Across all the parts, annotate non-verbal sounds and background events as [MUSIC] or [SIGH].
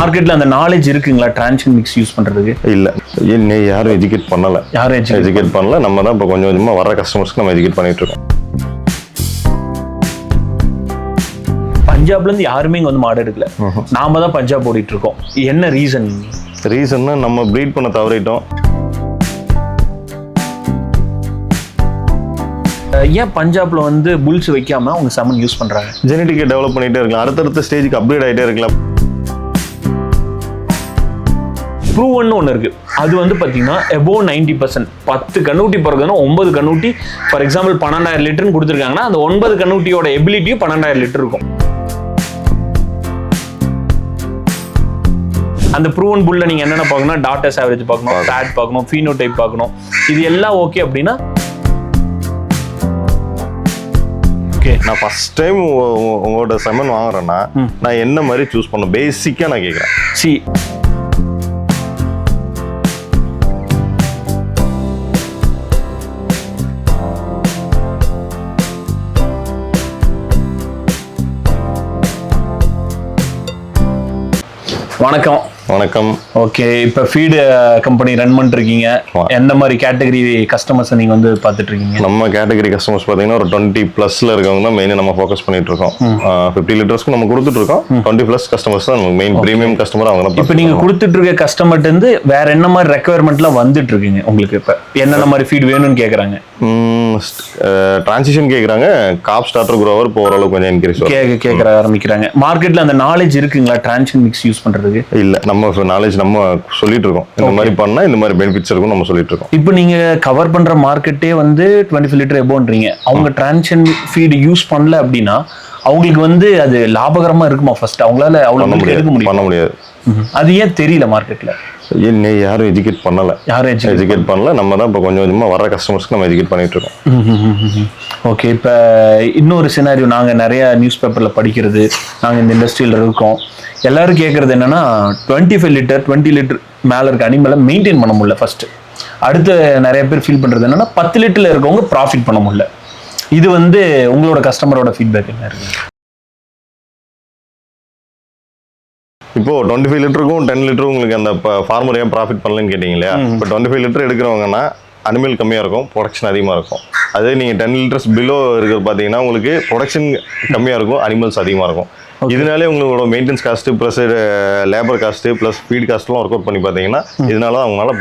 மார்க்கெட்ல அந்த நாலேஜ் இருக்குங்களா? டிரான்ஷன் மிக்ஸ் யூஸ் பண்றதுக்கு? இல்ல. இன்னும் யாரும் எஜுகேட் பண்ணல. யாரும் எஜுகேட் பண்ணல. நம்ம தான் இப்போ கொஞ்சம் கொஞ்சமா வர கஸ்டமர்ஸ்க்கு நம்ம எஜுகேட் பண்ணிட்டு இருக்கோம். பஞ்சாப்ல இருந்து யாருமே இங்க வந்து மாடு எடுக்கல. நாம தான் பஞ்சாப் ஓடிட்டு இருக்கோம். என்ன ரீசன் ரீசன்னா நம்ம ப்ரீட் பண்ண தவறிட்டோம். ஏன் பஞ்சாப்ல வந்து புல்ஸ் வைக்காம அவங்க செமன் யூஸ் பண்றாங்க? ஜெனட்டிக்கை டெவலப் பண்ணிட்டே இருக்கலாம். அடுத்தடுத்த ஸ்டேஜுக்கு அப்கிரேட் ஆகிட்டே இருக்கலாம். ப்ரூவன் ஒன்று இருக்கு. அது வந்து பார்த்தீங்கன்னா எபோவ் நைன்டி பர்சன்ட் பத்து கண்ணூட்டி பிறகுன்னா ஒன்பது கண்ணூட்டி. ஃபார் எக்ஸாம்பிள் பன்னெண்டாயிரம் லிட்டர்னு கொடுத்துருக்காங்கன்னா அந்த ஒன்பது கண்ணூட்டியோட எபிலிட்டியும் பன்னெண்டாயிரம் லிட்டர் இருக்கும். அந்த ப்ரூவன் புல்ல நீங்க என்னென்ன பார்க்கணும்? டாட்டஸ் ஆவரேஜ் பார்க்கணும் ஃபேட் பார்க்கணும் ஃபீனோ டைப் பார்க்கணும். இது எல்லாம் ஓகே அப்படின்னா ஓகே நான் ஃபர்ஸ்ட் டைம் உங்களோட செமன் வாங்குறேன்னா நான் என்ன மாதிரி சூஸ் பண்ணும் பேசிக்காக நான் கேட்குறேன் சி வணக்கம். வணக்கம். ஓகே இப்போ ஃபீடு கம்பெனி ரன் பண்ணிருக்கீங்க. எந்த மாதிரி கேட்டகரி கஸ்டமர்ஸை நீங்க வந்து பார்த்துட்டு இருக்கீங்க நம்ம கேட்டகரி கஸ்டமர்ஸ் பார்த்தீங்கன்னா ஒரு டுவெண்ட்டி ப்ளஸ்ல இருக்கவங்க தான் மெயினாக நம்ம ஃபோக்கஸ் பண்ணிட்டு இருக்கோம் ஃபிஃப்டி லிட்டர்ஸ்க்கு நம்ம கொடுத்துட்டு இருக்கோம் டுவெண்ட்டி ப்ளஸ் கஸ்டமர்ஸ் தான் மெயின் ப்ரீமியம் கஸ்டமர் அவங்க இப்போ நீங்க கொடுத்துட்டு இருக்க கஸ்டமர்ட்ட இருந்து வேற என்ன மாதிரி ரெக்குவயர்மெண்ட்லாம் வந்துட்டு இருக்கீங்க உங்களுக்கு இப்போ? என்னென்ன மாதிரி ஃபீட் வேணும்னு கேக்குறாங்க? டிரான்சிஷன் கேட்குறாங்க காப் ஸ்டார்டர் குரோவர் இப்போ ஓரளவுக்கு கொஞ்சம் இன்க்ரீஸ் வரும் கேட்க கேட்கற ஆரம்பிக்கிறாங்க. மார்க்கெட்ல அந்த நாலேஜ் இருக்குங்களா டிரான்ஷன் மிக்ஸ் யூஸ் பண்றதுக்கு? இல்ல நம்ம நாலேஜ் நம்ம சொல்லிட்டு இருக்கோம் இந்த மாதிரி பண்ணா இந்த மாதிரி பெனிஃபிட்ஸ் இருக்கும் நம்ம சொல்லிட்டு இருக்கோம் இப்போ நீங்க கவர் பண்ற மார்க்கெட்டே வந்து டுவெண்ட்டி ஃபைவ் லிட்டர் எபோன்றீங்க அவங்க டிரான்ஷன் ஃபீடு யூஸ் பண்ணல அப்படின்னா அவங்களுக்கு வந்து அது லாபகரமா இருக்குமா ஃபர்ஸ்ட் அவங்களால எடுக்க முடியாது. பண்ண முடியாது. அது ஏன் தெரியல மார்க்கெட்ல இன்னும் யாரும் எஜுகேட் பண்ணல? யாரும் எஜுகேட் பண்ணல. நம்ம தான் இப்போ கொஞ்சம் கொஞ்சமா வர கஸ்டமர்ஸ்க்கு நம்ம எஜுகேட் பண்ணிட்டு இருக்கோம். ஓகே இப்போ இன்னொரு சினாரியோ நாங்கள் நிறைய நியூஸ் பேப்பரில் படிக்கிறது நாங்கள் இந்த இண்டஸ்ட்ரியில் இருக்கோம். எல்லாரும் கேட்குறது என்னன்னா twenty five litre twenty litre மேலே இருக்க அனிமலை மெயின்டைன் பண்ண முடியல ஃபர்ஸ்ட் அடுத்து நிறைய பேர் ஃபீல் பண்ணுறது என்னன்னா பத்து லிட்டரில் இருக்கவங்க ப்ராஃபிட் பண்ண முடியல. இது வந்து உங்களோட கஸ்டமரோட ஃபீட்பேக் என்ன இருக்கு? இப்போ டுவெண்ட்டி ஃபைவ் லிட்டருக்கும் டென் லிட்டரும் உங்களுக்கு அந்த ஃபார்மர் ஏன் ப்ராஃபிட் பண்ணலன்னு கேட்டீங்க இல்லையா? இப்போ டுவெண்ட்டி ஃபைவ் லிட்டர் எடுக்கிறவங்கன்னா அனிமல் கம்மியாக இருக்கும் ப்ரொடக்ஷன் அதிகமாக இருக்கும். அதே நீங்கள் டென் லிட்டர்ஸ் பிலோ இருக்கிறது பார்த்தீங்கன்னா உங்களுக்கு ப்ரொடக்ஷன் கம்மியாக இருக்கும் அனிமல்ஸ் அதிகமாக இருக்கும். இதனாலே உங்களோட maintenance cost plus labour cost plus feed காஸ்ட்லாம் work out பண்ணி பார்த்தீங்கன்னா இதனால தான் அவங்களால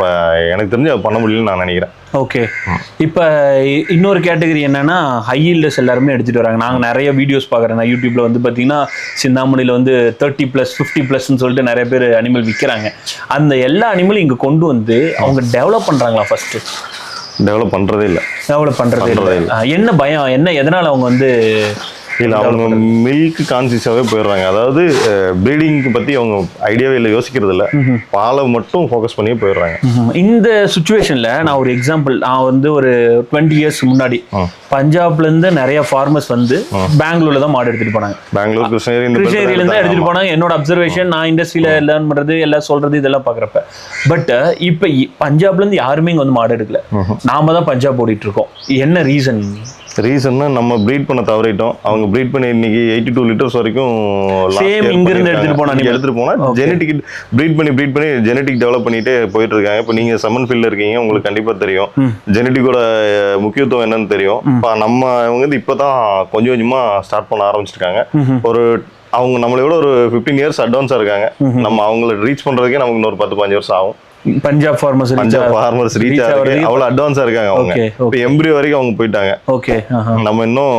எனக்கு தெரிஞ்சு அது பண்ண முடியலன்னு நான் நினைக்கிறேன். ஓகே இப்போ இன்னொரு கேட்டகரி என்னன்னா ஹை ஈல்டர்ஸ் எல்லாருமே எடுத்துட்டு வராங்க. நாங்கள் நிறைய வீடியோஸ் பார்க்குறேன். நான் யூடியூப்ல வந்து பார்த்தீங்கன்னா சிந்தாமணியில் வந்து தேர்ட்டி ப்ளஸ் ஃபிஃப்டி ப்ளஸ்ன்னு சொல்லிட்டு நிறைய பேர் அனிமல் விற்கிறாங்க அந்த எல்லா அனிமலும் இங்கே கொண்டு வந்து அவங்க டெவலப் பண்ணுறாங்களா ஃபர்ஸ்ட் டெவலப் பண்ணுறதே இல்லை. டெவலப் பண்ணுறதே பண்றதே இல்லை. என்ன பயம்? என்ன எதனால் அவங்க வந்து இல்லை அவங்க மில்க் கான்சியஸாகவே போயிடுறாங்க. அதாவது ப்ரீடிங்க்கு பற்றி அவங்க ஐடியாவே இல்லை யோசிக்கிறது இல்லை. பாலை மட்டும் ஃபோக்கஸ் பண்ணியே போயிடுறாங்க. இந்த சுச்சுவேஷன்ல நான் ஒரு எக்ஸாம்பிள் நான் வந்து ஒரு டுவெண்ட்டி இயர்ஸ் முன்னாடி ஆ. பஞ்சாப்ல இருந்து நிறைய ஃபார்மர்ஸ் வந்து பெங்களூர்ல தான் மாடு எடுத்துட்டு போனாங்க. பெங்களூர் கிருஷ்ணகிரி இருந்து எடுத்துட்டு. போனாங்க என்னோட அப்சர்வேஷன் நான் இண்டஸ்ட்ரியில லேர்ன் பண்றது எல்லாம் சொல்றது இதெல்லாம் பாக்குறப்ப. பட் இப்ப இ- பஞ்சாப்ல இருந்து யாருமே இங்க வந்து மாடு எடுக்கல. நாம தான் பஞ்சாப் ஓடிட்டு இருக்கோம். என்ன ரீசன் ரீசன்னா நம்ம ப்ரீட் பண்ண தவறிட்டோம். அவங்க ப்ரீட் பண்ணி இன்னைக்கு எயிட்டி டூ லிட்டர்ஸ் வரைக்கும் last Same year இங்க இருந்து பண்ணிருக்காங்க. எடுத்துட்டு போன animal. எடுத்துட்டு போனா. ஜெனட்டிக் ப்ரீட் பண்ணி ப்ரீட் பண்ணி ஜெனட்டிக் டெவலப் பண்ணிட்டே போயிட்டு இருக்காங்க இப்போ நீங்க சம்மன் ஃபீல்ட்ல இருக்கீங்க உங்களுக்கு கண்டிப்பா தெரியும். ஜெனட்டிக்கோட முக்கியத்துவம் என்னன்னு தெரியும். இப்போ நம்ம இவங்க வந்து இப்பதான் கொஞ்சம் கொஞ்சமா ஸ்டார்ட் பண்ண ஆரம்பிச்சிருக்காங்க. ஒரு அவங்க நம்மளை விட ஒரு ஃபிஃப்டீன் இயர்ஸ் அட்வான்ஸா இருக்காங்க. நம்ம அவங்கள ரீச் பண்றதுக்கே நமக்கு இன்னொரு பத்து பாஞ்சு வருஷம் ஆகும். Punjab farmers Punjab farmers reach reach ஆகிறதுக்கு ஆகுறதுக்கு அவ்வளவு அட்வான்ஸா இருக்காங்க அவங்க. இப்போ எம்பிரி வரைக்கும் அவங்க போயிட்டாங்க. ஓகே நம்ம இன்னும்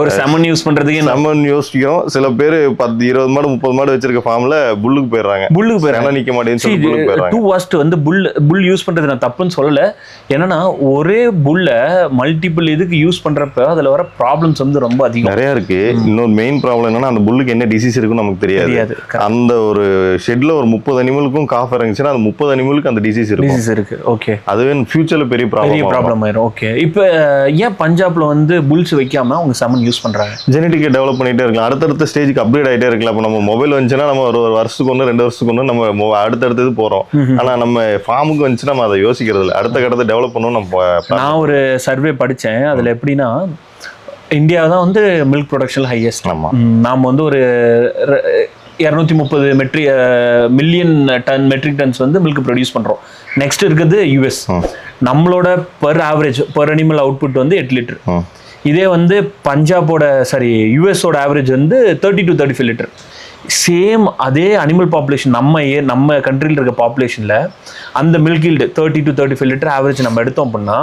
ஒரு [LAUGHS] செமன் யூஸ் பண்றதுக்கு நம்ம யோசிக்கிறோம் சில பேர் பத்து இருபது மாடு முப்பது மாடு வச்சிருக்க ஃபார்ம்ல புல்லுக்கு போயிடுறாங்க. புல்லுக்கு போயிடுறாங்க. நிக்க மாட்டேன்னு டூ வாஸ்ட் வந்து புல் புல் யூஸ் பண்றது நான் தப்புன்னு சொல்லல. என்னன்னா ஒரே புல்ல மல்டிபிள் இதுக்கு யூஸ் பண்றப்ப அதுல வர ப்ராப்ளம்ஸ் வந்து ரொம்ப அதிகம். நிறைய இருக்கு. இன்னொரு மெயின் ப்ராப்ளம் என்னன்னா அந்த புல்லுக்கு என்ன டிசீஸ் இருக்குன்னு நமக்கு தெரியாது. அந்த ஒரு ஷெட்ல ஒரு முப்பது அனிமலுக்கும் காஃப் இறங்குச்சுன்னா அந்த முப்பது அனிமலுக்கு அந்த டிசீஸ் இருக்கும். டிசீஸ் இருக்கு. ஓகே அதுவே ஃபியூச்சர்ல பெரிய பெரிய ப்ராப்ளம் ப்ராப்ளம் ஆயிரும். ஓகே இப்போ ஏன் பஞ்சாப்ல வந்து புல்ஸ் வைக்காம அவங்க செமன் யூஸ் பண்றாங்க. ஜெனட்டிக்கை டெவலப் பண்ணிட்டே இருக்கலாம். அடுத்தடுத்த ஸ்டேஜுக்கு அப்கிரேட் ஆயிட்டே இருக்கலாம். இப்போ நம்ம மொபைல் வந்துச்சுன்னா நம்ம ஒரு ஒரு வருஷத்துக்கு ஒன்று ரெண்டு வருஷத்துக்கு ஒன்று நம்ம அடுத்தடுத்தது போறோம். ஆனா நம்ம ஃபார்முக்கு வந்துச்சுன்னா நம்ம அதை யோசிக்கிறது இல்லை. அடுத்த கட்டத்தை டெவலப் பண்ணணும் நம்ம நான் ஒரு சர்வே படிச்சேன். அதுல எப்படின்னா இந்தியா தான் வந்து மில்க் ப்ரொடக்ஷன் ஹையஸ்ட் ஆமா. நாம் வந்து ஒரு இரநூத்தி முப்பது metric million ton metric tons வந்து மில்க் ப்ரொடியூஸ் பண்ணுறோம் நெக்ஸ்ட் இருக்குது யூஎஸ் நம்மளோட per average per animal output வந்து எட்டு லிட்டர். இதே வந்து பஞ்சாபோட சாரி யூஎஸோட ஆவரேஜ் வந்து thirty to thirty five litre same அதே அனிமல் பாப்புலேஷன் நம்ம ஏ நம்ம கண்ட்ரியில் இருக்க பாப்புலேஷனில் அந்த milk yield thirty to thirty five litre average நம்ம எடுத்தோம் அப்படின்னா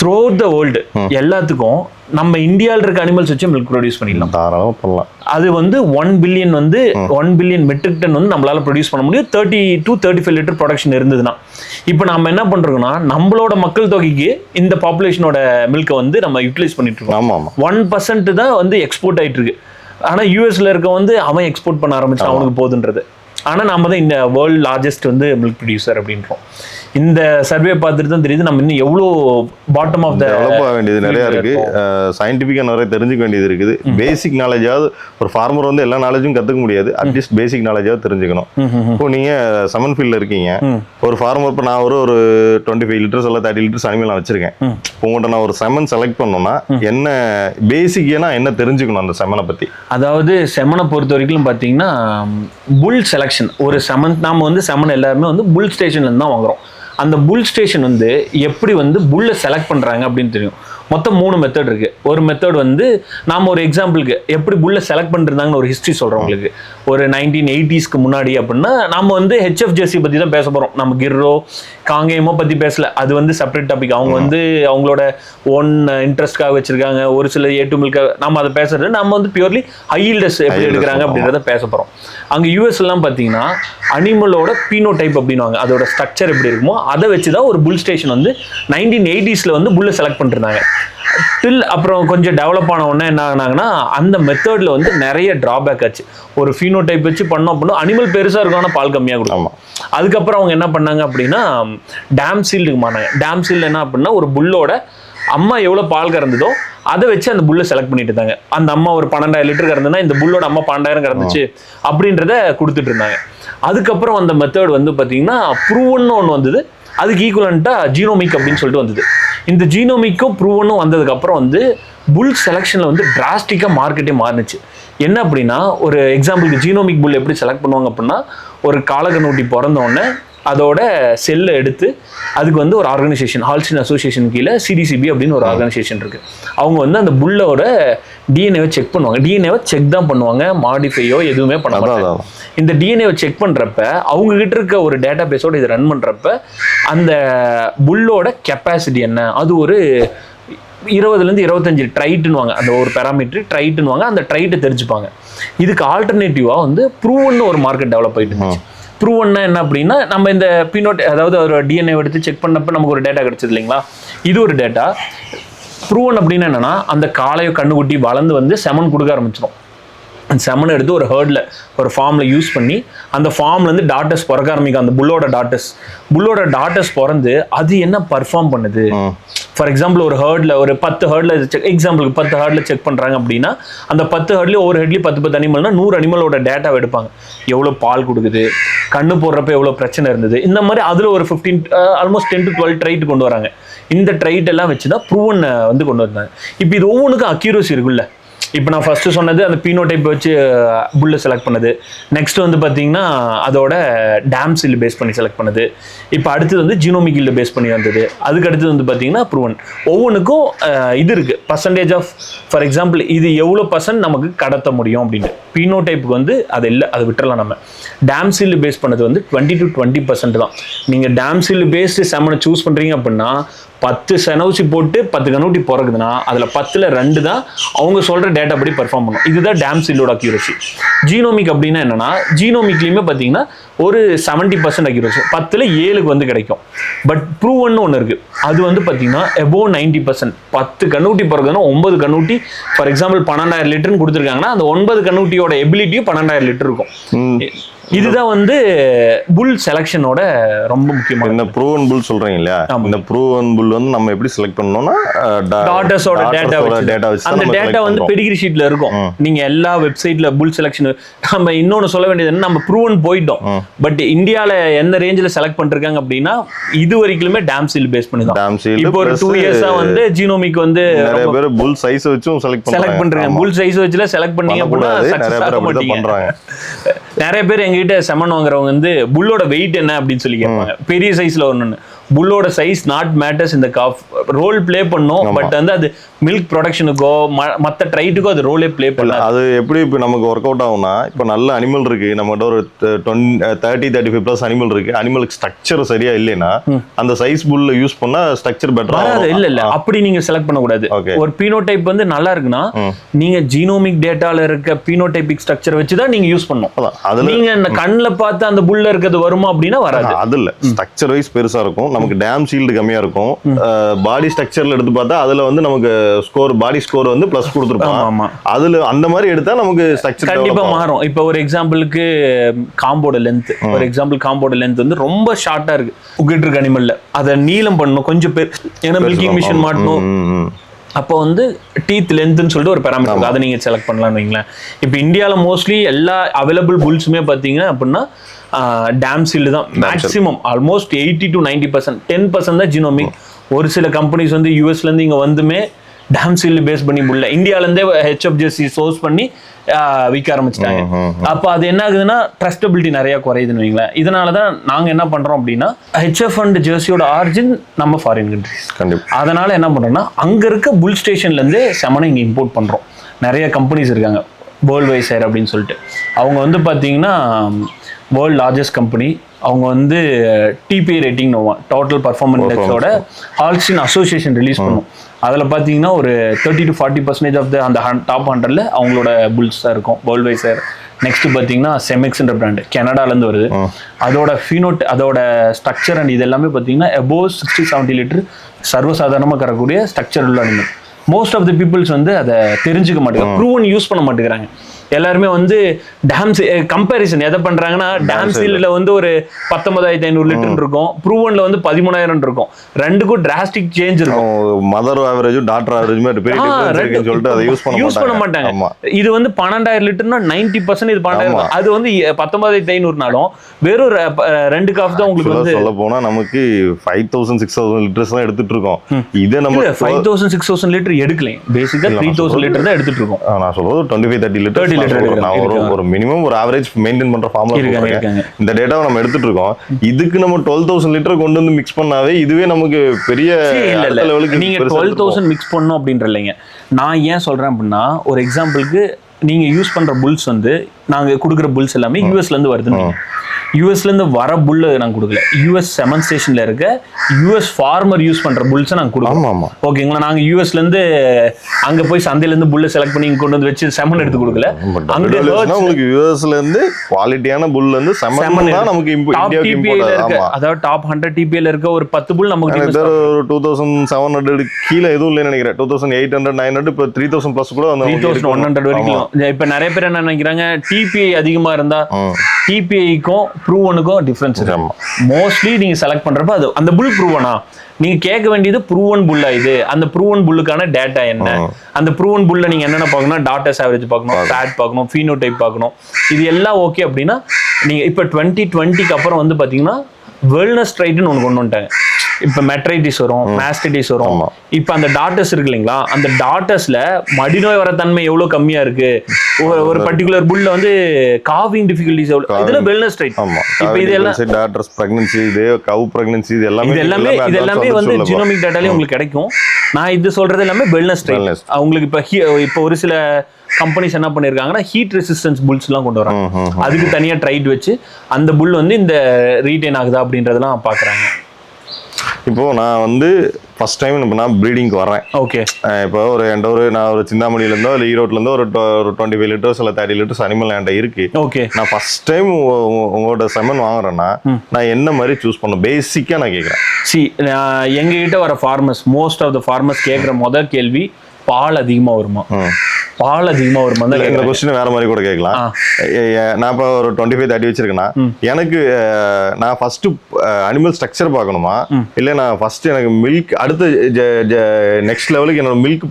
த்ரூ த வேர்ல்டு எல்லாத்துக்கும் நம்ம இந்தியாவில் இருக்க அனிமல்ஸ் வச்சு மில்க் ப்ரொடியூஸ் பண்ணிடலாம். தாராளமாக பண்ணலாம். அது வந்து ஒன் பில்லியன் வந்து ஒன் பில்லியன் மெட்ரிக் டன் வந்து நம்மளால ப்ரொடியூஸ் பண்ண முடியும். Thirty to thirty five litre production இருந்ததுன்னா. இப்போ நம்ம என்ன பண்றோம்னா நம்மளோட மக்கள் தொகைக்கு இந்த பாப்புலேஷனோட மில்கை வந்து நம்ம யூட்டிலைஸ் பண்ணிட்டு இருக்கோம். ஒன் பர்சன்ட் தான் வந்து எக்ஸ்போர்ட் ஆயிட்டு இருக்கு. ஆனா யூஎஸ்ல இருக்க வந்து அவன் எக்ஸ்போர்ட் பண்ண ஆரம்பிச்சு அவனுக்கு போகுதுன்றது ஆனா நாம தான் இந்த வேர்ல்ட் லார்ஜஸ்ட் வந்து மில்க் ப்ரொடியூசர் அப்படின்றோம். இந்த சர்வே பார்த்துட்டு தான் தெரியுது. நம்ம இன்னும் எவ்வளோ பாட்டம் ஆஃப் த டெவலப் ஆக வேண்டியது நிறைய இருக்கு. சயின்டிஃபிக்காக நிறைய தெரிஞ்சுக்க வேண்டியது இருக்குது. பேசிக் நாலேஜாவது ஒரு ஃபார்மர் வந்து எல்லா நாலேஜும் கற்றுக்க முடியாது. அட்லீஸ்ட் பேசிக் நாலேஜாவது தெரிஞ்சுக்கணும். இப்போ நீங்க செமன் ஃபீல்டில் இருக்கீங்க. ஒரு ஃபார்மர் இப்போ நான் ஒரு ஒரு டுவெண்ட்டி ஃபைவ் லிட்டர்ஸ் இல்லை தேர்ட்டி லிட்டர்ஸ் அனிமல் நான் வச்சிருக்கேன். இப்போ உங்கள்கிட்ட நான் ஒரு செமன் செலக்ட் பண்ணோம்னா என்ன பேசிக்கானா என்ன தெரிஞ்சுக்கணும் அந்த செமனை பத்தி? அதாவது செமனை பொறுத்த வரைக்கும் பார்த்தீங்கன்னா புல் செலெக்ஷன் ஒரு செமன் நாம வந்து செமன் எல்லாருமே வந்து புல் ஸ்டேஷன்லேருந்து தான் வாங்குறோம். அந்த புல் ஸ்டேஷன் வந்து எப்படி வந்து புல்லை செலக்ட் பண்ணுறாங்க அப்படின்னு தெரியும். மொத்தம் மூணு மெத்தட் இருக்கு. ஒரு மெத்தட் வந்து நாம ஒரு எக்ஸாம்பிளுக்கு எப்படி புல்லை செலக்ட் பண்ணிருந்தாங்கன்னு ஒரு ஹிஸ்ட்ரி சொல்றோம் உங்களுக்கு. ஒரு நைன்டீன் எயிட்டிஸ்க்கு முன்னாடி அப்படின்னா நம்ம வந்து ஹெச்எஃப் ஜெர்சி பத்தி தான் பேச போறோம். நம்ம கிர்ரோ காங்கேயமோ பத்தி பேசல. அது வந்து செப்பரேட் டாபிக் அவங்க வந்து அவங்களோட ஓன் இன்ட்ரெஸ்ட்காக வச்சிருக்காங்க. ஒரு சில ஏ டு மில்காக நம்ம அதை பேசுறது நம்ம வந்து பியூர்லி ஹைல்டஸ் எப்படி எடுக்கிறாங்க அப்படின்றத பேச போறோம். அங்க யூஎஸ் எல்லாம் பாத்தீங்கன்னா அனிமலோட பீனோ டைப் அப்படின்னுவாங்க. அதோட ஸ்ட்ரக்சர் எப்படி இருக்குமோ அதை வச்சு தான் ஒரு புல் ஸ்டேஷன் வந்து நைன்டீன் எயிட்டிஸ்ல வந்து புல்லை செலக்ட் பண்ணிருந்தாங்க டில் அப்புறம் கொஞ்சம் டெவலப் ஆன உடனே என்ன ஆனாங்கன்னா அந்த மெத்தட்ல வந்து நிறைய டிராபேக் ஆச்சு. ஒரு ஃபீனோ டைப் வச்சு பண்ணோம் அப்படின்னா அனிமல் பெருசா இருக்கும் ஆனா பால் கம்மியா கொடுக்கும். ஆமா. அதுக்கப்புறம் அவங்க என்ன பண்ணாங்க அப்படின்னா டேம் சீல்டுக்கு மாறினாங்க. டேம் சீல்டு என்ன அப்படின்னா ஒரு புல்லோட அம்மா எவ்வளோ பால் கறந்ததோ அதை வச்சு அந்த புல்லை செலக்ட் பண்ணிட்டு இருந்தாங்க. அந்த அம்மா ஒரு பன்னெண்டாயிரம் லிட்டர் கறந்துன்னா இந்த புல்லோட அம்மா பன்னெண்டாயிரம் கறந்துச்சு அப்படின்றத கொடுத்துட்டு இருந்தாங்க. அதுக்கப்புறம் அந்த மெத்தட் வந்து பார்த்தீங்கன்னா ப்ரூவன்னு ஒன்று வந்தது. அதுக்கு ஈக்குவலண்ட்டாக ஜீனோமிக் அப்படின்னு சொல்லிட்டு வந்தது. இந்த ஜீனோமிக்கும் ப்ரூவனும் வந்ததுக்கப்புறம் வந்து புல் செலெக்ஷனில் வந்து டிராஸ்டிக்காக மார்க்கெட்டே மாறுனுச்சு. என்ன அப்படின்னா ஒரு எக்ஸாம்பிளுக்கு ஜீனோமிக் புல் எப்படி செலக்ட் பண்ணுவாங்க அப்படின்னா ஒரு காலக்கண்ணூட்டி பிறந்த உடனே அதோட செல்லை எடுத்து அதுக்கு வந்து ஒரு ஆர்கனைசேஷன் ஹால்ஸ்டின் அசோசியேஷன் கீழே சிடிசிபி அப்படின்னு ஒரு ஆர்கனைசேஷன் இருக்கு. அவங்க வந்து அந்த புல்லோட டிஎன்ஏவை செக் பண்ணுவாங்க. டிஎன்ஏவை செக் தான் பண்ணுவாங்க. மாடிஃபையோ எதுவுமே பண்ண மாட்டாங்க. இந்த டிஎன்ஏவை செக் பண்றப்ப அவங்க கிட்ட இருக்க ஒரு டேட்டா பேஸோட இதை ரன் பண்றப்ப அந்த புல்லோட கெப்பாசிட்டி என்ன? அது ஒரு இருபதுலேருந்து இருபத்தஞ்சு ட்ரைட்டுன்னுவாங்க அந்த ஒரு பேராமீட்டர் ட்ரைட்டுன்னுவாங்க அந்த ட்ரைட்டை தெரிஞ்சுப்பாங்க. இதுக்கு ஆல்டர்னேட்டிவாக வந்து ப்ரூவன் ஒரு மார்க்கெட் டெவலப் ஆயிட்டு இருந்துச்சு. ப்ரூவன்னா என்ன அப்படின்னா நம்ம இந்த பினோட் அதாவது ஒரு டிஎன்ஏ எடுத்து செக் பண்ணப்ப நமக்கு ஒரு டேட்டா கிடைச்சது இல்லைங்களா? இது ஒரு டேட்டா ப்ரூவன் அப்படின்னு என்னன்னா அந்த காளையோ கண்ணுக்குட்டி வளர்ந்து வந்து செமன் கொடுக்க ஆரம்பிச்சிடும் அந்த செமன் எடுத்து ஒரு ஹேர்டில் ஒரு ஃபார்மில் யூஸ் பண்ணி அந்த ஃபார்ம்லேருந்து டாட்டர்ஸ் பிறக்க ஆரம்பிக்கும். அந்த புல்லோட டாட்டர்ஸ் புல்லோட டாட்டர்ஸ் பிறந்து அது என்ன பர்ஃபார்ம் பண்ணுது. ஃபார் எக்ஸாம்பிள் ஒரு ஹேர்டில் ஒரு பத்து ஹேர்டில் செக் எக்ஸாம்பிளுக்கு பத்து ஹேர்டில் செக் பண்ணுறாங்க அப்படின்னா அந்த பத்து ஹேர்ட்லேயும் ஒவ்வொரு ஹெட்லேயும் பத்து பத்து அனிமல்னா நூறு அனிமலோட டேட்டாவை எடுப்பாங்க. எவ்வளோ பால் கொடுக்குது? கண்ணு போடுறப்ப எவ்வளோ பிரச்சனை இருந்தது? இந்த மாதிரி அதில் ஒரு fifteen almost ten to twelve tried கொண்டு வராங்க. இந்த ட்ரைட் எல்லாம் வச்சு தான் ப்ரூவன் வந்து கொண்டு வந்தாங்க. இப்போ இது ஒவ்வொன்றுக்கும் அக்யூரசி இருக்குல்ல. இப்போ நான் ஃபஸ்ட்டு சொன்னது அந்த பீனோ டைப் வச்சு புல்லை செலக்ட் பண்ணது. நெக்ஸ்ட் வந்து பார்த்தீங்கன்னா அதோட டேம் சில்லு பேஸ் பண்ணி செலக்ட் பண்ணது. இப்போ அடுத்தது வந்து ஜீனோமிக் இல்ல பேஸ் பண்ணி வந்தது. அதுக்கு அடுத்தது வந்து பார்த்தீங்கன்னா ப்ரூவன் ஒவ்வொன்றுக்கும் இது இருக்குது பர்சன்டேஜ் ஆஃப் ஃபார் எக்ஸாம்பிள் இது எவ்வளோ பர்சன்ட் நமக்கு கடத்த முடியும் அப்படின்ட்டு. பீனோ டைப்புக்கு வந்து அது இல்லை அது விட்டுறலாம் நம்ம. டேம் சில்லு பேஸ் பண்ணது வந்து டுவெண்ட்டி டு டுவெண்ட்டி பர்சன்ட் தான். நீங்கள் டேம் சில்லு பேஸ்டு செமனை சூஸ் பண்ணுறீங்க அப்படின்னா பத்து செனவுசி போட்டு பத்து கண்ணூட்டி பிறகுதுன்னா அதில் பத்தில் ரெண்டு தான் அவங்க சொல்கிற டேட்டா படி பர்ஃபார்ம் பண்ணும். இதுதான் டேம் சில்லோட அக்யூரசி ஜீனோமிக் அப்படின்னா என்னென்னா ஜீனோமிக்லேயுமே பார்த்தீங்கன்னா ஒரு செவன்ட்டி பர்சன்ட் அக்யூரசி பத்தில் ஏழுக்கு வந்து கிடைக்கும். பட் ப்ரூவன்னு ஒன்று இருக்குது அது வந்து பார்த்தீங்கன்னா எபோவ் நைன்ட்டி பர்சன்ட் பத்து கண்ணூட்டி பிறகுதுன்னா ஒன்பது கண்ணூட்டி. ஃபார் எக்ஸாம்பிள் பன்னெண்டாயிரம் லிட்டர்னு கொடுத்துருக்காங்கன்னா அந்த ஒன்பது கண்ணூட்டியோட எபிலிட்டியும் பன்னெண்டாயிரம் லிட்டர் இருக்கும். இதுதான் வந்து புல் செலெக்ஷனோட ரொம்ப முக்கியமான இந்த ப்ரூவன் புல் சொல்றீங்க இல்லையா. இந்த ப்ரூவன் புல் வந்து நம்ம எப்படி செலக்ட் பண்ணோம்னா டாட்டர்ஸோட டேட்டா டேட்டா வச்சு. அந்த டேட்டா வந்து பெடிகிரி ஷீட்ல இருக்கும். நீங்க எல்லா வெப்சைட்ல புல் செலெக்ஷன் நம்ம இன்னொன்னு சொல்ல வேண்டியது என்ன நம்ம ப்ரூவன் போயிட்டோம். பட் இந்தியால எந்த ரேஞ்சில செலக்ட் பண்ணிருக்காங்க அப்படின்னா இது வரைக்குமே டேம் சீல் பேஸ் பண்ணி தான். டேம் சீல் இப்போ ஒரு டூ இயர்ஸா வந்து ஜீனோமிக் வந்து நிறைய பேர் புல் சைஸ் வச்சும் செலக்ட் செலக்ட் பண்றாங்க. புல் சைஸ் வச்சுல செலக்ட் பண்ணீங்க அப்படின்னா ஆக மாட்டீங்க. பண்றாங்க. நிறைய பேர் எங்ககிட்ட செமன் வாங்குறவங்க வந்து புல்லோட வெயிட் என்ன? அப்படின்னு சொல்லி கேட்பாங்க. பெரிய சைஸ்ல ஒண்ணு புல்லோட சைஸ் நாட் மேட்டர்ஸ் இந்த காஃப் ரோல் ப்ளே பண்ணும். பட் வந்து அது மில்க் ப்ரொடக்ஷனுக்கோ மத்த ட்ரைட்டுக்கோ அது ரோலே ப்ளே பண்ணல அது எப்படி இப்போ நமக்கு ஒர்க் அவுட் ஆகும்னா இப்போ நல்ல அனிமல் இருக்கு நம்மகிட்ட ஒரு thirty thirty five plus animal இருக்கு. அனிமலுக்கு ஸ்ட்ரக்சர் சரியா இல்லைன்னா அந்த சைஸ் புல்ல யூஸ் பண்ணா ஸ்ட்ரக்சர் பெட்டரா இல்ல இல்ல. அப்படி நீங்க செலக்ட் பண்ண கூடாது Okay. ஒரு பீனோடைப் வந்து நல்லா இருக்குன்னா. நீங்க ஜீனோமிக் டேட்டால இருக்க பீனோடைபிக் ஸ்ட்ரக்சர் வச்சு தான் நீங்க யூஸ் பண்ணணும். அதான் அதுல நீங்க இந்த கண்ணுல பார்த்து அந்த புல்ல இருக்கிறது வருமா அப்படின்னா வராது. அது இல்ல. ஸ்ட்ரக்சர் வைஸ் பெருசா இருக்கும். நமக்கு டேம் ஷீல்டு கம்மியா இருக்கும். பாடி ஸ்ட்ரக்சர்ல எடுத்து பார்த்தா அதுல வந்து நமக்கு ஸ்கோர் பாடி ஸ்கோர் வந்து பிளஸ் கொடுத்துருப்பான். ஆமா அதுல அந்த மாதிரி எடுத்தா நமக்கு ஸ்ட்ரக்சர் கண்டிப்பா மாறும். இப்போ ஒரு எக்ஸாம்பிளுக்கு காம்போட லென்த் ஒரு எக்ஸாம்பிள் காம்போட லென்த் வந்து ரொம்ப ஷார்ட்டா இருக்கு. உக்கிட்டு இருக்கு அனிமல்ல அதை நீளம் பண்ணணும். கொஞ்சம் பேர் ஏன்னா மில்கிங் மிஷின் மாட்டணும். அப்போ வந்து டீத் லென்த்னு சொல்லிட்டு ஒரு பேராமீட்டர் அதை நீங்க செலக்ட் பண்ணலாம்னு வைங்களேன். இப்போ இந்தியாவில் மோஸ்ட்லி எல்லா அவைலபிள் புல்ஸுமே பார்த்தீங்கன்னா அப்படின்னா டேம் சீல்டு தான். Maximum almost eighty to ninety percent ten percent தான் ஜினோமிக் ஒரு சில கம்பெனிஸ் வந்து யூஎஸ்ல இருந்து இங்க வந்துமே டேம் சீல்டு பேஸ் பண்ணி புல்ல இந்தியால இருந்தே ஹெச்எஃப்ஜிஎஸ்சி சோர்ஸ் பண்ணி விற்க ஆரம்பிச்சிட்டாங்க. அப்போ அது என்ன ஆகுதுன்னா ட்ரஸ்டபிலிட்டி நிறைய குறையுதுன்னு வைங்களேன். இதனால தான் நாங்கள் என்ன பண்ணுறோம் அப்படின்னா ஹெச்எஃப் அண்ட் ஜெர்சியோட ஆரிஜின் நம்ம ஃபாரின் கண்ட்ரிஸ் கண்டிப்பா. அதனால என்ன பண்றோம்னா அங்க இருக்க புல் ஸ்டேஷன்ல இருந்து செமனை இங்க இம்போர்ட் பண்றோம். நிறைய கம்பெனிஸ் இருக்காங்க. வேர்ல்ட் வைசர் அப்படின்னு சொல்லிட்டு. அவங்க வந்து பாத்தீங்கன்னா வேர்ல்ட் லார்ஜஸ்ட் கம்பெனி அவங்க வந்து டிபிஐ ரேட்டிங் டோட்டல் பர்ஃபார்மன்ஸ் இண்டெக்ஸோட ஹால்ஸ்டின் அசோசியேஷன் ரிலீஸ் பண்ணும். அதில் பார்த்தீங்கன்னா ஒரு thirty to forty percentage of the அந்த டாப் ஹண்ட்ரட்ல அவங்களோட புல்ஸ் தான் இருக்கும். வேர்ல்ட் வைசர் நெக்ஸ்ட் பார்த்தீங்கன்னா செமெக்ஸ்ன்ற பிராண்டு கனடாலேருந்து வருது. அதோட ஃபீனோட் அதோட ஸ்ட்ரக்சர் அண்ட் இது எல்லாமே பார்த்தீங்கன்னா எபோவ் சிக்ஸ்டி செவன்ட்டி லிட்டர் சர்வசாதாரணமாக கறக்கூடிய ஸ்ட்ரக்சர் உள்ள மோஸ்ட் ஆஃப் த பீப்புள்ஸ் வந்து அதை தெரிஞ்சுக்க மாட்டேங்கிறாங்க ப்ரூவன் யூஸ் பண்ண மாட்டேங்கிறாங்க. எல்லாருமே வந்து டேம் கம்பேரிசன் எதை பண்றாங்கன்னா டேம் சீல்ல வந்து ஒரு பத்தொன்பதாயிரத்தி ஐநூறு லிட்டர் இருக்கும் ப்ரூவன்ல வந்து பதிமூணாயிரம் இருக்கும். ரெண்டுக்கும் டிராஸ்டிக் சேஞ்ச் இருக்கும். மதர் ஆவரேஜும் டாக்டர் ஆவரேஜுமே சொல்லிட்டு அதை யூஸ் பண்ண யூஸ் பண்ண மாட்டாங்க. இது வந்து பன்னெண்டாயிரம் லிட்டர்னா நைன்டி பர்சன்ட் இது பன்னெண்டாயிரம். அது வந்து பத்தொன்பதாயிரத்தி ஐநூறுனாலும் வெறும் ரெண்டு காஃப் தான் உங்களுக்கு வந்து சொல்ல போனா நமக்கு five thousand six thousand litres தான் எடுத்துட்டு இருக்கோம் இதே நம்ம five thousand six thousand litre எடுக்கலையும் basically three thousand litre தான் எடுத்துட்டு இருக்கோம் நான் சொல்றது twenty five thirty 30 liter litre நான் ஒரு மினிமம் ஒரு ஆவரேஜ் மெயின்டைன் பண்ற ஃபார்ம்ல இருக்காங்க. இந்த டேட்டாவை நம்ம எடுத்துட்டு இருக்கோம். இதுக்கு நம்ம டுவெல் தௌசண்ட் லிட்டர் கொண்டு வந்து மிக்ஸ் பண்ணாவே இதுவே நமக்கு பெரிய லெவலுக்கு நீங்க டுவெல் தௌசண்ட் மிக்ஸ் பண்ணும் அப்படின்ற இல்லைங்க. நான் ஏன் சொல்றேன் அப்படின்னா ஒரு எக்ஸாம்பிளுக்கு நீங்க யூஸ் பண்ற புல்ஸ் வந்து நாங்க கொடுக்குற புல்ஸ் எல்லாமே யூஎஸ்ல இருந்து வருதுன்னு யூஎஸ்ல இருந்து வர புல்ல நாங்க கொடுக்கல. யூஎஸ் செமன் ஸ்டேஷன்ல இருக்க யூஎஸ் ஃபார்மர் யூஸ் பண்ற புல்ஸை நாங்க போவோம். கொடுக்கோம் ஆமா. ஆமா ஓகேங்களா நாங்க யூஎஸ்ல இருந்து அங்க போய் சந்தையில இருந்து புல்ல செலக்ட் பண்ணி இங்க கொண்டு வந்து வச்சு செமன் எடுத்து கொடுக்கல. அங்க உங்களுக்கு யூஎஸ்ல இருந்து குவாலிட்டியான புல் வந்து செம்மண் செம்மன் தான் நமக்கு இந்தியாவுக்கு இருக்க அதாவது டாப் ஹண்ட்ரட் டிபிஐல இருக்க ஒரு பத்து புல் நமக்கு டூ தௌசண்ட் செவன் ஹண்ட்ரட் கீழே எதுவும் இல்லைன்னு நினைக்கிறேன். Two thousand eight hundred nine hundred இப்போ த்ரீ தௌசண்ட் ப்ளஸ் கூட த்ரீ தௌசண்ட் ஒன். ஹண்ட்ரட். வரைக்கும். இப்ப நிறைய பேர் என்ன நினைக்கிறாங்க டிபிஐ அதிகமா இருந்தா. டிபிஐக்கும் ப்ரூவனுக்கும் டிஃபரன்ஸ் இருக்கு. மோஸ்ட்லி நீங்க செலக்ட் பண்றப்ப அது அந்த புல் ப்ரூவனா நீங்க கேட்க வேண்டியது ப்ரூவன் புல்லா இது? அந்த ப்ரூவன் புல்லுக்கான டேட்டா என்ன? அந்த ப்ரூவன் புல்ல நீங்க என்னென்ன பார்க்கணும்? டாட்டர்ஸ் ஆவரேஜ் பார்க்கணும் ஃபேட் பார்க்கணும் ஃபீனோடைப் பார்க்கணும். இது எல்லாம் ஓகே அப்படின்னா நீங்க இப்ப டுவெண்ட்டி டுவெண்ட்டிக்கு அப்புறம் வந்து பாத்தீங்கன்னா வெல்னஸ் ட்ரைட்னு ஒன்று கொண்டு வந்துட்டாங்க. இப்ப மெட்ரைட்டிஸ் வரும் மாஸ்டிட்டிஸ் வரும். இப்ப அந்த டாட்டர்ஸ் இருக்கு இல்லைங்களா? அந்த டாட்டர்ஸ்ல மடிநோய் வர தன்மை எவ்வளவு கம்மியா இருக்கு? ஒரு- பர்டிகுலர் புல்ல வந்து காவிங் டிஃபிகல்டிஸ் எவ்வளவு இதுல வெல்னஸ் ட்ரைட் இப்ப இதெல்லாம் டாக்டர்ஸ் பிரெக்னன்சி இது கவு பிரெக்னன்சி இது எல்லாமே இது எல்லாமே இது எல்லாமே வந்து. ஜினோமிக் டேட்டாலே உங்களுக்கு கிடைக்கும். நான் இது சொல்றது எல்லாமே வெல்னஸ். ட்ரைட் அவங்களுக்கு இப்ப இப்ப ஒரு சில கம்பெனிஸ் என்ன பண்ணிருக்காங்கன்னா ஹீட் ரெசிஸ்டன்ஸ் புல்ஸ் எல்லாம் கொண்டு வராங்க. அதுக்கு தனியா ட்ரைட் வச்சு அந்த புல் வந்து இந்த ரீட்டைன் ஆகுதா அப்படின்றதெல்லாம் பாக்குறாங்க இப்போ நான் வந்து ஃபர்ஸ்ட் டைம் இப்போ நான் ப்ரீடிங்க்கு வரேன் ஓகே இப்போ ஒரு என்கிட்ட ஒரு நான் ஒரு சிந்தாமணிலேருந்தோ இல்லை ஈரோட்லேருந்தோ ஒரு ஒரு டுவெண்ட்டி ஃபைவ் லிட்டர்ஸ் இல்லை தேர்ட்டி லிட்டர்ஸ் அனிமல் என்கிட்ட இருக்கு. ஓகே நான் ஃபர்ஸ்ட் டைம் உங்களோட செமன் வாங்குறேன்னா நான் என்ன மாதிரி சூஸ் பண்ணும் பேசிக்காக நான் கேட்குறேன் சி எங்ககிட்ட வர farmers most of the farmers கேட்குற முதல் கேள்வி பால் அதிகமா வருமா? பால் அதிகமா தான் இல்ல, இந்த. கொஸ்டின் வேற மாதிரி கூட கேட்கலாம். நான் இப்போ ஒரு டுவெண்ட்டி ஃபைவ் தேர்ட்டி வச்சிருக்கேன்னா எனக்கு நான் ஃபர்ஸ்ட் அனிமல் ஸ்ட்ரக்சர் பார்க்கணுமா? இல்லை நான் ஃபர்ஸ்ட் எனக்கு மில்க் அடுத்த நெக்ஸ்ட் லெவலுக்கு என்னோட மில்க்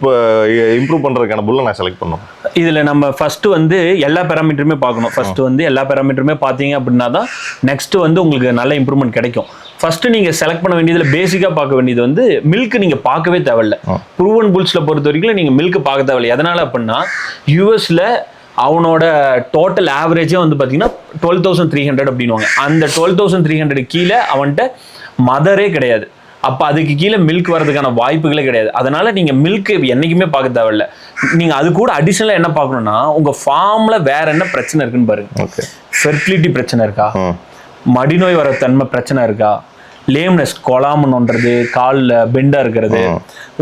இம்ப்ரூவ் பண்றதுக்கான புல்லை நான் செலக்ட் பண்ணணும். இதுல நம்ம ஃபர்ஸ்ட் வந்து எல்லா பேராமீட்டருமே பார்க்கணும். ஃபர்ஸ்ட் வந்து எல்லா பேராமீட்டருமே பார்த்தீங்க அப்படின்னா தான் நெக்ஸ்ட் வந்து உங்களுக்கு நல்ல இம்ப்ரூவ்மெண்ட் கிடைக்கும். ஃபர்ஸ்ட் நீங்க செலக்ட் பண்ண வேண்டியதுல பேசிக்கா பார்க்க வேண்டியது வந்து மில்க் நீங்க பார்க்கவே தேவையில்ல. ப்ரூவன் புல்ஸ்ல பொறுத்த வரைக்கும் நீங்க மில்க் பார்க்க தேவையில்லை. எதனால அப்படின்னா யூஎஸ்ல அவனோட டோட்டல் ஆவரேஜே வந்து பார்த்தீங்கன்னா டுவெல் தௌசண்ட் த்ரீ ஹண்ட்ரட் அப்படின்வாங்க அந்த டுவெல் தௌசண்ட் த்ரீ ஹண்ட்ரட் கீழே அவன்கிட்ட மதரே கிடையாது. அப்போ அதுக்கு கீழே மில்க் வரதுக்கான வாய்ப்புகளே கிடையாது. அதனால நீங்க மில்க் என்னைக்குமே பார்க்க தேவையில்ல. நீங்க அது கூட அடிஷனலாக என்ன பார்க்கணும்னா உங்க ஃபார்ம்ல வேற என்ன பிரச்சனை இருக்குன்னு பாருங்க. ஓகே ஃபெர்டிலிட்டி பிரச்சனை இருக்கா? மடிநோய் வர தன்மை பிரச்சனை இருக்கா? லேம்னஸ் கொலாமன்ன்றது காலில் பெண்டா இருக்கிறது.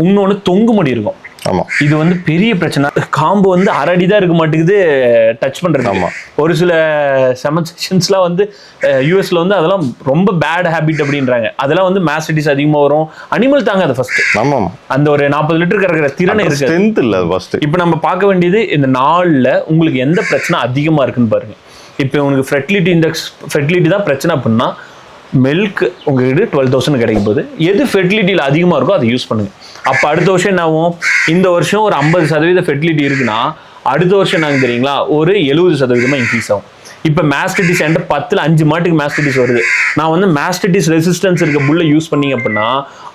இன்னொன்று தொங்கு மடி இருக்கும். ஆமாம் இது வந்து பெரிய பிரச்சனை. காம்பு வந்து அரடி தான் இருக்க மாட்டேங்குது டச் பண்றது ஆமா. ஒரு சில செமன் செக்ஷன்ஸ்லாம் வந்து யூஎஸ்ல வந்து அதெல்லாம் ரொம்ப பேட் ஹேபிட் அப்படின்றாங்க. அதெல்லாம் வந்து மேஸ்டிஸ் அதிகமா வரும். அனிமல் தாங்க ஃபர்ஸ்ட் ஆமாம் அந்த ஒரு நாற்பது லிட்டர் கறக்கிற திறனை இருக்கு ஸ்ட்ரென்த் இல்லை ஃபர்ஸ்ட் இப்போ நம்ம பார்க்க வேண்டியது இந்த நாளில் உங்களுக்கு எந்த பிரச்சனை அதிகமாக இருக்குன்னு பாருங்க. இப்போ உங்களுக்கு ஃபெர்டிலிட்டி இண்டெக்ஸ் ஃபெர்டிலிட்டி தான் பிரச்சனை அப்படின்னா மில்க் உங்ககிட்ட டுவெல் தௌசண்ட் கிடைக்கும் போது எது ஃபெர்டிலிட்டியில் அதிகமாக இருக்கோ அதை யூஸ் பண்ணுங்க. அப்போ அடுத்த வருஷம் என்ன ஆகும்? இந்த வருஷம் ஒரு ஐம்பது சதவீத ஃபெர்டிலிட்டி இருக்குன்னா அடுத்த வருஷம் நாங்கள் தெரியுங்களா? ஒரு எழுபது சதவீதமாக இன்க்ரீஸ் ஆகும். இப்போ மேஸ்டிட்டிஸ் என்கிட்ட பத்தில் அஞ்சு மாட்டுக்கு மேஸ்டிட்டிஸ் வருது. நான் வந்து மேஸ்டிட்டிஸ் ரெசிஸ்டன்ஸ் இருக்க புல்ல யூஸ் பண்ணீங்க அப்படின்னா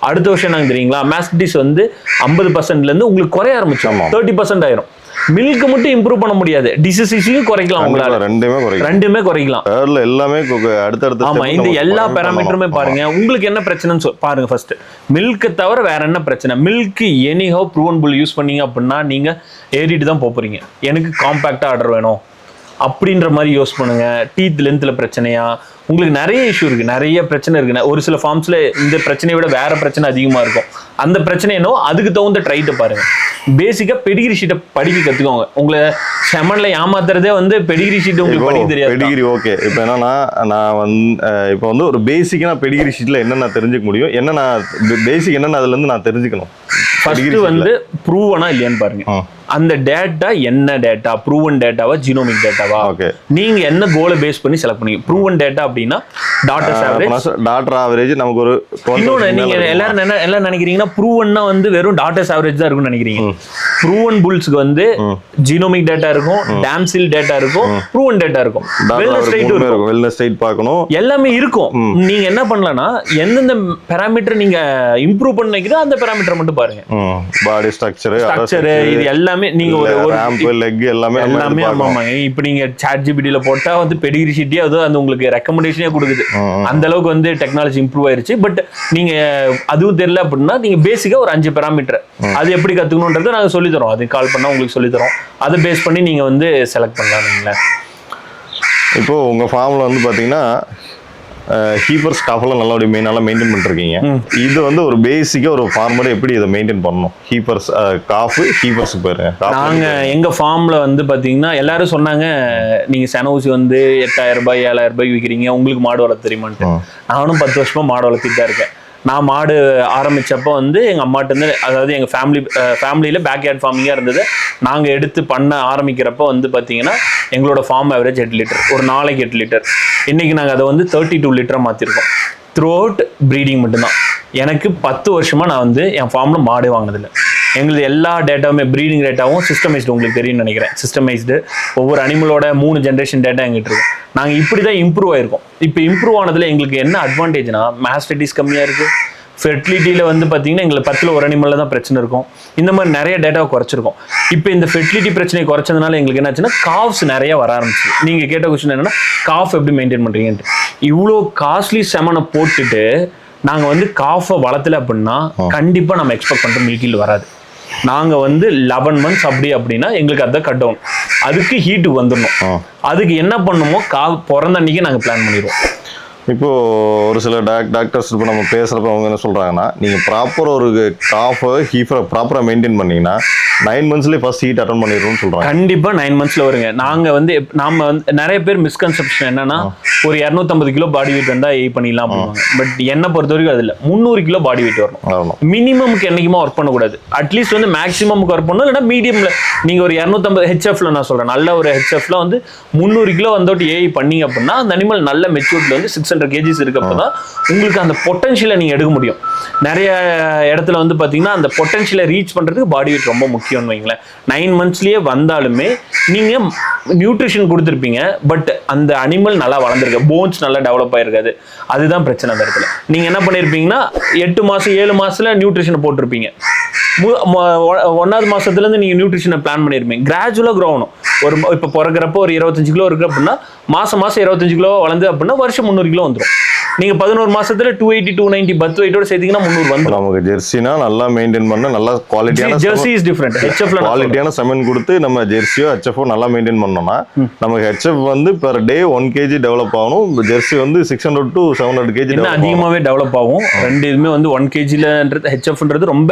அடுத்த வருஷம் நாங்கள் தெரியுங்களா? மேஸ்டிட்டிஸ் வந்து ஐம்பது பர்சன்ட்லேருந்து உங்களுக்கு குறைய ஆரம்பிச்சோம். தேர்ட்டி பர்சன்ட் ஆயிரும். மில்க் மட்டும் இம்ப்ரூவ் பண்ண முடியாது. டிசிசிஸையும் குறைக்கலாம் உங்களால. ரெண்டுமே ரெண்டுமே குறைக்கலாம். தேர்ட்ல எல்லாமே அடுத்தடுத்த ஆமா இந்த எல்லா பேராமீட்டருமே. பாருங்க. உங்களுக்கு என்ன பிரச்சனைன்னு பாருங்க ஃபர்ஸ்ட் மில்க்கை தவிர வேற என்ன பிரச்சனை? Milk anyhow proven bull use பண்ணீங்க அப்படின்னா நீங்க ஏறிட்டு தான் போறீங்க. எனக்கு காம்பேக்டா ஆர்டர் வேணும். அப்படின்ற மாதிரி யூஸ் பண்ணுங்க. டீத் லென்த்ல பிரச்சனையா? உங்களுக்கு நிறைய இஷ்யூ இருக்கு. நிறைய பிரச்சனை இருக்கு. ஒரு சில ஃபார்ம்ஸ்ல இந்த பிரச்சனையை விட வேற பிரச்சனை அதிகமா இருக்கும். அந்த பிரச்சனை என்னவோ அதுக்கு தகுந்த ட்ரைட்டை பாருங்க. பேசிக்கா பெடிகிரி ஷீட்டை படிக்க கத்துக்கோங்க. உங்களை செமன்ல ஏமாத்துறதே வந்து பெடிகிரி ஷீட் உங்களுக்கு படிக்க தெரியாது. பெடிகிரி ஓகே இப்போ என்னன்னா நான் வந்து இப்போ வந்து ஒரு பேசிக்காக நான் பெடிகிரி ஷீட்ல என்ன நான் தெரிஞ்சுக்க முடியும்? என்ன நான் பேசிக் என்னென்ன அதுல இருந்து நான் தெரிஞ்சுக்கணும்? ல. வந்து ப்ரூவனா இல்லையான்னு பாருங்க. அந்த டேட்டா என்ன டேட்டா ப்ரூவன் டேட்டாவா ஜீனோமிக் டேட்டாவா ஓகே நீங்க என்ன கோலை பேஸ் பண்ணி செலக்ட் பண்ணீங்க? ப்ரூவன் டேட்டா அப்படின்னா டாட்டர்ஸ் ஆவரேஜ் டாக்டர் ஆவரேஜ் நமக்கு ஒரு 12 இன்னொன்னு நீங்க எல்லாரும் என்ன எல்லாம் நினைக்கிறீங்கன்னா ப்ரூவன்னா வந்து வெறும் டாட்டர்ஸ் ஆவரேஜ் தான் இருக்கும்னு நினைக்கிறீங்க. ப்ரூவன் புல்ஸ்க்கு வந்து ஜீனோமிக் டேட்டா இருக்கும் டேம்சில் டேட்டா இருக்கும் ப்ரூவன் டேட்டா இருக்கும். வெல்னஸ் ரேட்டும் இருக்கும். இருக்கும். வெல்னஸ் ஸ்டேட் பார்க்கணும். எல்லாமே இருக்கும். நீங்க என்ன பண்ணலாம்னா எந்தெந்த பேராமீட்டர் நீங்க இம்ப்ரூவ் பண்ணிக்கிறோ அந்த பேராமீட்டர் மட்டும் பாருங்க. பாடி ஸ்ட்ரக்சர் ஸ்ட்ரக்சர் இது எல்லாமே நீங்க ஒரு ரேம்ப் லெக் எல்லாமே எல்லாமே எடுத்து ஆமா பார்க்கணும். ஆமாங்க. இப்போ நீங்க சாட் ஜிபிடியில் போட்டா வந்து பெடிகிரி ஷீட்டே அது அந்த உங்களுக்கு ரெக்கமெண்டேஷனே கொடுக்குது. அந்த அளவுக்கு வந்து டெக்னாலஜி இம்ப்ரூவ் ஆயிருச்சு. பட் நீங்க அதுவும் தெரியல அப்படின்னா நீங்க பேசிக்கா ஒரு அஞ்சு பேராமீட்டர் அது எப்படி கத்துக்கணுன்றதை நாங்க சொல்லி தரோம். அது கால் பண்ணா உங்களுக்கு சொல்லி தரோம். அதை பேஸ் பண்ணி நீங்க வந்து செலக்ட் பண்ணலாம் நீங்களே இப்போ உங்க ஃபார்ம்ல வந்து பாத்தீங்கன்னா ஹீப்பர் ஸ்டாஃப்லாம் நல்லா மெயினாலாம் மெயின்டைன் பண்ணிருக்கீங்க இது வந்து ஒரு பேசிக்கா ஒரு ஃபார்மர் எப்படி இதை மெயின்டைன் பண்ணணும்? ஹீப்பர்ஸ் காஃபு ஹீப்பர்ஸ் போயிருங்க நாங்க எங்க ஃபார்ம்ல வந்து பாத்தீங்கன்னா எல்லாரும் சொன்னாங்க நீங்க செனவுசி வந்து எட்டாயிரம் ரூபாய் ஏழாயிரம் ரூபாய் விற்கிறீங்க உங்களுக்கு மாடு வளர்த்த தெரியுமான்ட்டு நானும் பத்து வருஷமா மாடு வளர்த்திட்டு தான் இருக்கேன். நான் மாடு ஆரம்பிச்சப்போ வந்து எங்க அம்மாட்ட இருந்து அதாவது எங்க ஃபேமிலி ஃபேமிலியில பேக் யார்ட் ஃபார்மிங்கா இருந்தது. நாங்க எடுத்து பண்ண ஆரம்பிக்கிறப்ப வந்து பாத்தீங்கன்னா எங்களோட ஃபார்ம் ஆவரேஜ் எட்டு லிட்டர் ஒரு நாளைக்கு எட்டு லிட்டர் இன்னைக்கு நாங்கள் அதை வந்து தேர்ட்டி டூ லிட்டராக மாற்றிருக்கோம் த்ரூ அவுட் ப்ரீடிங் மட்டும்தான். எனக்கு பத்து வருஷமாக நான் வந்து என் ஃபார்மில் மாடு வாங்கினதில்லை. எங்களது எல்லா டேட்டாவுமே ப்ரீடிங் டேட்டாவும் சிஸ்டமைஸ்டு உங்களுக்கு தெரியும்னு நினைக்கிறேன். சிஸ்டமைஸ்டு ஒவ்வொரு அனிமலோட மூணு ஜென்ரேஷன் டேட்டா எங்கிட்ட இருக்கும் நாங்கள் இப்படி தான் இம்ப்ரூவ் ஆயிருக்கோம். இப்போ இம்ப்ரூவ் ஆனதில் எங்களுக்கு என்ன அட்வான்டேஜ்னா மேஸ்டடிஸ் கம்மியாக இருக்குது ஃபெர்டிலிட்டியில் வந்து பார்த்தீங்கன்னா எங்களுக்கு பத்தில் ஒரு அனிமலில் தான் பிரச்சனை இருக்கும். இந்த மாதிரி நிறைய டேட்டாவை குறைச்சிருக்கோம். இப்போ இந்த ஃபெர்டிலிட்டி பிரச்சனையை குறைச்சதுனால எங்களுக்கு என்னாச்சுன்னா காஃப்ஸ் நிறைய வர ஆரம்பிச்சு நீங்கள் கேட்ட கொஸ்டின் என்னன்னா காஃப் எப்படி மெயின்டைன் பண்ணுறீங்கன்ட்டு இவ்வளோ காஸ்ட்லி செமனை போட்டுட்டு நாங்கள் வந்து காஃபை வளர்த்தல அப்படின்னா கண்டிப்பாக நம்ம எக்ஸ்பெக்ட் பண்ணுற மில்கில் வராது. நாங்கள் வந்து லெவன் மந்த்ஸ் அப்படி அப்படின்னா எங்களுக்கு அதான் கட் டவுன் அதுக்கு ஹீட்டுக்கு வந்துடணும். அதுக்கு என்ன பண்ணுமோ கா பிறந்த அன்னைக்கு நாங்கள் பிளான் பண்ணிடுவோம். இப்போ ஒரு சில டாக் டாக்டர்ஸ் இப்போ நம்ம பேசுகிறப்ப அவங்க என்ன சொல்கிறாங்கன்னா நீங்கள் ப்ராப்பர் ஒரு காஃபை ஹீஃபரை ப்ராப்பராக மெயின்டைன் பண்ணீங்கன்னா நைன் மந்த்ஸ்லேயே ஃபர்ஸ்ட் ஹீட் அட்டன் பண்ணிடணும்னு சொல்கிறாங்க கண்டிப்பா நைன் மந்த்ஸ்ல வருங்க. நாங்க வந்து நாம வந்து நிறைய பேர் மிஸ்கன்செப்ஷன் என்னன்னா ஒரு 250 கிலோ பாடி வெயிட் வந்தா ஏ பண்ணிடலாம் பட் என்னை பொறுத்த வரைக்கும் அது இல்ல. முந்நூறு கிலோ பாடி வெயிட் வரணும். மினிமம்க்கு என்னைக்குமா ஒர்க் பண்ணக்கூடாது. அட்லீஸ்ட் வந்து மேக்ஸிமம்க்கு ஒர்க் பண்ணணும். இல்லைன்னா மீடியம்ல நீங்க ஒரு இரநூத்தம்பது ஹெச்எஃப்ல நான் சொல்றேன். நல்ல ஒரு ஹெச்எஃப்ல வந்து முந்நூறு கிலோ வந்தோட்டு ஏஐ பண்ணீங்க அப்படின்னா அந்த அனிமல் நல்ல மெச்சூர்ட்ல வந்து சிக்ஸ் ஹண்ட்ரட் கேஜிஸ் இருக்கப்போ தான் உங்களுக்கு அந்த பொட்டன்ஷியலை நீங்க எடுக்க முடியும். நிறைய இடத்துல வந்து பாத்தீங்கன்னா அந்த பொட்டன்ஷியலை ரீச் பண்றதுக்கு பாடி வெயிட் ரொம்ப முக்கியம்னு வைங்களேன். நைன் மந்த்ஸ்லயே வந்தாலுமே நீங்க நியூட்ரிஷன் கொடுத்துருப்பீங்க பட் அந்த அனிமல் நல்லா வளர்ந்துருக்கு. போன்ஸ் நல்லா டெவலப் ஆகிருக்காது அதுதான் பிரச்சனை அந்த இடத்துல. நீங்க என்ன பண்ணிருப்பீங்கன்னா எட்டு மாசம் ஏழு மாசத்துல நியூட்ரிஷனை போட்டிருப்பீங்க. மு- மாதத்துலேருந்து நீங்கள் மாசத்துல இருந்து நியூட்ரிஷனை பிளான் பண்ணிருப்பீங்க. கிராஜுவலாக க்ரோ ஆகணும். ஒரு இப்போ இப்ப பிறக்கிறப்ப ஒரு இருபத்தஞ்சு கிலோ இருக்கு அப்படின்னா மாசம் மாசம் இருபத்தஞ்சு கிலோ வளர்ந்து அப்படின்னா வருஷம் முந்நூறு கிலோ வந்துடும் நீங்க பதினோரு மாசத்துல டூ எயிட்டி டூ நைன்டி பத் வெயிட்டோட சேர்த்தீங்கன்னா முந்நூறு வந்துடும் நமக்கு ஜெர்சினா நல்லா மெயின்டைன் பண்ண நல்லா குவாலிட்டியான ஜெர்சி இஸ் டிஃப்ரெண்ட் ஹெச்எஃப்ல குவாலிட்டியான செமன் கொடுத்து நம்ம ஜெர்சியோ ஹெச்எஃப்ஓ நல்லா மெயின்டைன் பண்ணோம்னா நமக்கு ஹெச்எஃப் வந்து per day one kg develop ஆகணும். ஜெர்சி வந்து six hundred to seven hundred kg அதிகமாகவே டெவலப் ஆகும். ரெண்டு இதுவுமே வந்து ஒன் கேஜிலன்றது ஹெச்எஃப்ன்றது ரொம்ப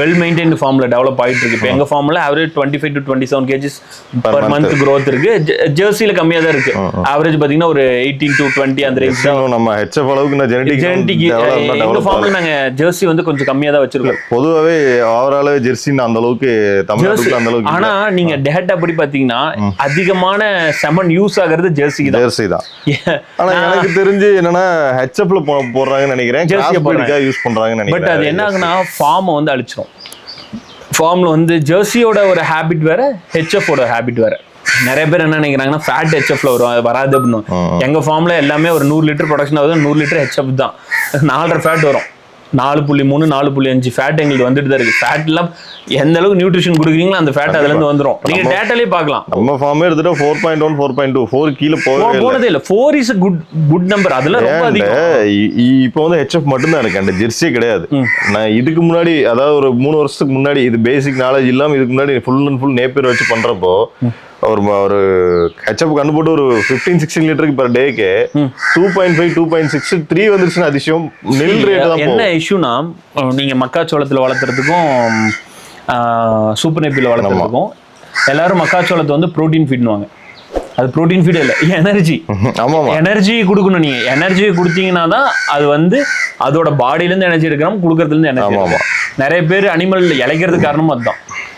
வெல் மெயின்டைன் ஃபார்ம்ல டெவலப் ஆயிட்டு இருக்கு. இப்போ எங்க ஃபார்ம்ல average twenty five to twenty seven kgs per. Month growth இருக்கு. ஜெர்சியில கம்மியா தான் இருக்கு ஆவரேஜ் பாத்தீங்கன்னா ஒரு எயிட்டீன் டு டுவெண்ட்டி அந்த ரேஞ்ச் நம்ம ஹெச்எஃப் அளவுக்கு நான் ஜெனடிக் ஜெனடிக் எங்க ஃபார்ம்ல நாங்க ஜெர்சி வந்து கொஞ்சம் கம்மியா தான் வச்சிருக்கோம். பொதுவாகவே ஓவராலாவே ஜெர்சின்னு அந்த அளவுக்கு ஜெர்சி தமிழ்நாட்டுக்குள்ள அந்த அளவுக்கு ஆனா நீங்க டேட்டா படி பாத்தீங்கன்னா அதிகமான செமன் யூஸ் ஆகுறது ஜெர்சிக்கு தான். ஜெர்சி தான். ஆனா எனக்கு தெரிஞ்சு என்னன்னா ஹெச்எஃப்ல போடுறாங்கன்னு நினைக்கிறேன். கிராஸ் போடுறாங்க. யூஸ் பண்றாங்கன்னு பட் நினைக்கிறேன். அது என்ன ஆகுனா ஃபார்மை வந்து அழிச்சிரும். ஃபார்ம்ல வந்து ஜெர்சியோட ஒரு ஹேபிட் வேற ஹெச்எஃபோட ஹேபிட் வேற. நிறைய பேர் என்ன நினைக்கிறாங்கன்னா ஃபேட் ஹெச்எஃப்ல வரும் அது வராது அப்படின்னு. எங்க ஃபார்ம்ல எல்லாமே ஒரு நூறு லிட்டர் ப்ரொடக்ஷன் ஆகுது நூறு லிட்டர் ஹெச்எஃப் தான். நாலரை ஃபேட் வரும். நாலு புள்ளி மூணு நாலு புள்ளி அஞ்சு ஃபேட் எங்களுக்கு வந்துட்டு தான் இருக்கு. ஃபேட் எல்லாம் எந்த அளவுக்கு நியூட்ரிஷன் கொடுக்குறீங்களோ அந்த ஃபேட் அதுல இருந்து வந்துரும். நீங்க டேட்டாலே பார்க்கலாம். நம்ம ஃபார்மே எடுத்துட்டா four point one four point two four கீழே இல்லை. போனதே இல்ல. Four is good good number அதெல்லாம் ரொம்ப அதிகம். இப்போ வந்து ஹெச்எஃப் மட்டும்தான் இருக்கு அந்த ஜெர்சியே கிடையாது. நான் இதுக்கு முன்னாடி அதாவது ஒரு மூணு வருஷத்துக்கு முன்னாடி இது பேசிக் நாலேஜ் இல்லாம இதுக்கு முன்னாடி ஃபுல் அண்ட் ஃபுல் நேப்பியர் வச்சு பண்றப்போ ஒரு ஒரு ஹெச்எஃப் கண்டு போட்டு ஒரு ஃபிஃப்டீன் சிக்ஸ்டீன் லிட்டருக்கு பர் டேக்கு two point five two point six three வந்துருச்சுன்னு அதிசயம். நெல் ரேட் தான் என்ன இஷ்யூனா நீங்க மக்காச்சோளத்துல வளர்த்துறதுக்கும் சூப்பர் நெப்பில வளர்த்துறதுக்கும் எல்லாரும் மக்காச்சோளத்தை வந்து புரோட்டீன் ஃபீட்னுவாங்க அது புரோட்டீன் ஃபீட் இல்லை எனர்ஜி ஆமாமா. எனர்ஜி கொடுக்கணும் நீங்க. எனர்ஜி கொடுத்தீங்கன்னா தான் அது வந்து அதோட பாடியில இருந்து எனர்ஜி எடுக்கிறோம் கொடுக்கறதுல இருந்து எனர்ஜி. நிறைய பேர் அனிமல் இழைக்கிறதுக்கு காரணமும் அதுதான்.